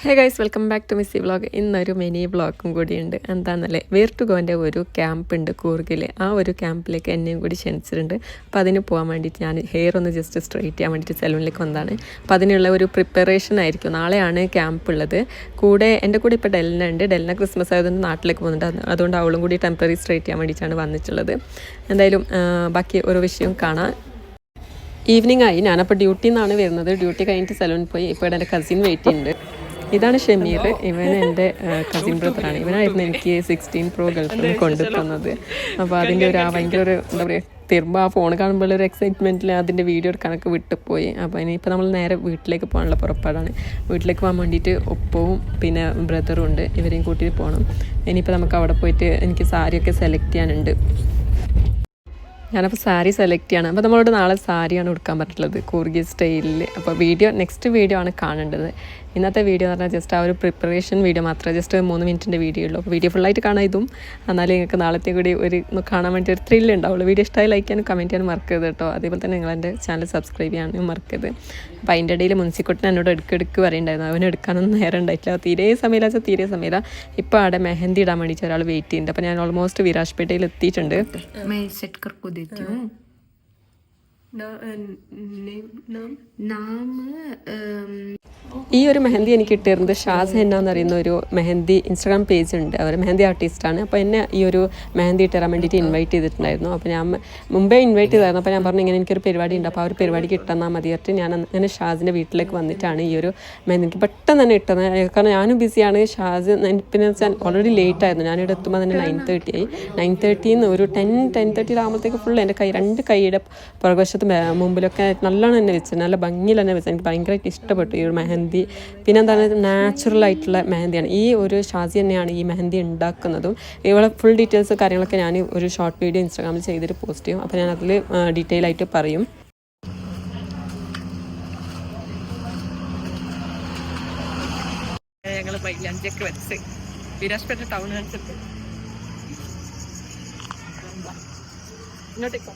Hey guys welcome back to Missi vlog ഇന്നൊരു mini വ്ളോഗും കൂടിയുണ്ട് എന്താണെന്നല്ലേ വേർ ടു ഗോന്റെ ഒരു ക്യാമ്പ് ഉണ്ട് കൂർഗിൽ ആ ഒരു ക്യാമ്പിലേക്ക് എന്നെയും കൂടി ക്ഷണിച്ചിട്ടുണ്ട് അപ്പോൾ അതിന് പോകാൻ വേണ്ടിയിട്ട് ഞാൻ ഹെയർ ഒന്ന് ജസ്റ്റ് സ്ട്രെയിറ്റ് ചെയ്യാൻ വേണ്ടിയിട്ട് സെലൂണിലേക്ക് വന്നതാണ് അപ്പോൾ അതിനുള്ള ഒരു പ്രിപ്പറേഷൻ ആയിരിക്കും നാളെയാണ് ക്യാമ്പ് ഉള്ളത് കൂടെ എന്റെ കൂടെ ഇപ്പോൾ ഡെൽന ഉണ്ട് ഡെൽന ക്രിസ്മസ് ആയതുകൊണ്ട് നാട്ടിലേക്ക് പോകുന്നുണ്ട് അതുകൊണ്ട് അവളും കൂടി ടെമ്പററി സ്ട്രെയിറ്റ് ചെയ്യാൻ വേണ്ടിയിട്ടാണ് വന്നിട്ടുള്ളത് എന്തായാലും ബാക്കി ഒരു വിഷയം കാണാം ഈവനിങ് ആയി. ഞാനപ്പോൾ ഡ്യൂട്ടിയിൽ നിന്നാണ് വരുന്നത്. ഡ്യൂട്ടി കഴിഞ്ഞിട്ട് സലൂൺ പോയി. ഇപ്പോൾ ഇവിടെ എന്റെ കസിൻ വെയിറ്റ് ഉണ്ട് ഇതാണ് ഷമീർ. ഇവൻ എന്റെ കസിൻ ബ്രദറാണ് ഇവനായിരുന്നു എനിക്ക് സിക്സ്റ്റീൻ പ്രോ ഗൾഫിൽ കൊണ്ടുതന്നത് കൊണ്ടു തന്നത് അപ്പോൾ അതിന്റെ ഒരു ആ ഭയങ്കര ഒരു എന്താ പറയുക തീർമ്പോൾ ആ ഫോൺ കാണുമ്പോൾ ഒരു എക്സൈറ്റ്മെന്റിൽ അതിന്റെ വീഡിയോ എടുക്കാനൊക്കെ വിട്ടുപോയി. അപ്പോൾ ഇനിയിപ്പോൾ നമ്മൾ നേരെ വീട്ടിലേക്ക് പോകാനുള്ള പുറപ്പാടാണ്. വീട്ടിലേക്ക് പോകാൻ വേണ്ടിയിട്ട് ഒപ്പവും പിന്നെ ബ്രദറും ഉണ്ട്. ഇവരെയും കൂട്ടിയിട്ട് പോകണം ഇനിയിപ്പോൾ നമുക്ക് അവിടെ പോയിട്ട് എനിക്ക് സാരിയൊക്കെ സെലക്ട് ചെയ്യാനുണ്ട്. ഞാനപ്പോൾ സാരി സെലക്ട് ചെയ്യണം. അപ്പോൾ നമ്മളോട് നാളെ സാരിയാണ് ഉടുക്കാൻ പറ്റുള്ളത് കൂർഗി സ്റ്റൈലിൽ അപ്പോൾ വീഡിയോ നെക്സ്റ്റ് വീഡിയോ ആണ് കാണേണ്ടത്. ഇന്നത്തെ വീഡിയോ എന്ന് പറഞ്ഞാൽ ജസ്റ്റ് ആ ഒരു പ്രിപ്പറേഷൻ വീഡിയോ മാത്രമേ ജസ്റ്റ് മൂന്ന് മിനിറ്റിൻ്റെ വീഡിയോ ഉള്ളൂ അപ്പോൾ വീഡിയോ ഫുള്ളായിട്ട് കാണാം ഇതും എന്നാലും നിങ്ങൾക്ക് നാളത്തെ കൂടി ഒരു ഒന്ന് കാണാൻ വേണ്ടി ഒരു ത്രില്ല് ഉണ്ടാവുള്ളൂ വീഡിയോ ഇഷ്ടമായി ലൈക്ക് ചെയ്യാനും കമൻറ്റ് ചെയ്യാനും മറക്കരുത് കേട്ടോ അതേപോലെ തന്നെ നിങ്ങൾ എൻ്റെ ചാനൽ സബ്സ്ക്രൈബ് ചെയ്യാനും മറക്കരുത് അപ്പോൾ അതിൻ്റെ ഇടയിൽ മുൻസിക്കുട്ടൻ എന്നോട് എടുക്ക് എടുക്ക് പറയുണ്ടായിരുന്നു അവന് എടുക്കാനൊന്നും നേരം ഉണ്ടായിട്ടില്ല തീരെ സമയമില്ല വെച്ചാൽ തീരെ സമയമില്ല ഇപ്പോൾ അവിടെ മെഹന്തി ഇടാൻ വേണ്ടിയിട്ട് ഒരാൾ വെയിറ്റ് ചെയ്യുന്നുണ്ട് അപ്പോൾ ഞാൻ ഓൾമോസ്റ്റ് വിരാജ്പേട്ടയിൽ എത്തിയിട്ടുണ്ട് मैं सेट कर को देती हूँ नाम अम, ഈ ഒരു മെഹന്തി എനിക്ക് കിട്ടിയിരുന്നത് ഷാസ് ഹെന്ന എന്ന് പറയുന്ന ഒരു മെഹന്തി ഇൻസ്റ്റാഗ്രാം പേജ് ഉണ്ട്. അവർ മെഹന്തി ആർട്ടിസ്റ്റാണ് അപ്പോൾ എന്നെ ഈ ഒരു മെഹന്തി ഇട്ടുതരാൻ വേണ്ടിയിട്ട് ഇൻവൈറ്റ് ചെയ്തിട്ടുണ്ടായിരുന്നു. അപ്പോൾ ഞാൻ മുമ്പേ ഇൻവൈറ്റ് ചെയ്തായിരുന്നു. അപ്പോൾ ഞാൻ പറഞ്ഞു ഇങ്ങനെ എനിക്കൊരു പരിപാടി ഉണ്ട്. അപ്പോൾ ആ ഒരു പരിപാടി കിട്ടുന്നാൽ മതി. മതിയായിട്ട് ഞാൻ അങ്ങനെ ഷാസിന്റെ വീട്ടിലേക്ക് വന്നിട്ടാണ് ഈ ഒരു മെഹന്തി എനിക്ക് പെട്ടെന്ന് തന്നെ ഇട്ടത് കാരണം ഞാനും ബിസിയാണ് ഷാസ് പിന്നെ വെച്ചാൽ ഓൾറെഡി ലേറ്റ് ആയിരുന്നു. ഞാനിവിടെ എത്തുമ്പോൾ തന്നെ നയൻ തേർട്ടി ആയി. നയൻ തേർട്ടിന്ന് ഒരു ടെൻ ടെൻ തേർട്ടി ആകുമ്പോഴത്തേക്ക് ഫുൾ എന്റെ കൈ രണ്ട് കൈയുടെ പുറകുവശത്ത് മുമ്പിലൊക്കെ നല്ലോണം തന്നെ വെച്ചത് നല്ല ഭംഗിയിൽ തന്നെ വെച്ചത് എനിക്ക് ഭയങ്കരമായിട്ട് ഇഷ്ടപ്പെട്ടു ഈ ഒരു മെഹന്തി. പിന്നെ എന്താണ്? നാച്ചുറൽ ആയിട്ടുള്ള മെഹന്തിയാണ്. ഈ ഒരു ഷാസി തന്നെയാണ് ഈ മെഹന്തി ഉണ്ടാക്കുന്നതും. ഇവളെ ഫുൾ ഡീറ്റെയിൽസ് കാര്യങ്ങളൊക്കെ ഞാൻ ഒരു ഷോർട്ട് വീഡിയോ ഇൻസ്റ്റാഗ്രാമിൽ ചെയ്തിട്ട് പോസ്റ്റ് ചെയ്യും. അപ്പോൾ ഞാൻ അതിൽ ഡീറ്റെയിൽ ആയിട്ട് പറയും. ഞങ്ങൾ മൈലാഞ്ചൊക്കെ വെച്ച് വിരാജ്പേട്ട ടൗൺ കാണിച്ചിട്ട്. ഇങ്ങോട്ടേക്കോ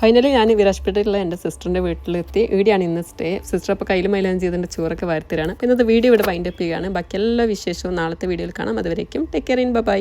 ഫൈനലി ഞാൻ വിരാജ്പേട്ടയിലുള്ള എന്റെ സിസ്റ്ററിന്റെ വീട്ടിലെത്തി. ഇവിടെയാണ് ഇന്ന് സ്റ്റേ സിസ്റ്റർ അപ്പോൾ കയ്യിൽ മൈലാഞ്ചി ചെയ്തതിന്റെ ചോറൊക്കെ വരുത്തരാണ്. അപ്പോൾ ഇന്നത്തെ വീഡിയോ ഇവിടെ വൈൻഡപ്പ് ചെയ്യുകയാണ്. ബാക്കി എല്ലാ വിശേഷവും നാളത്തെ വീഡിയോയിൽ കാണാം. അതുവരേക്കും ടേക്ക് കെയർ ഇൻ ബൈ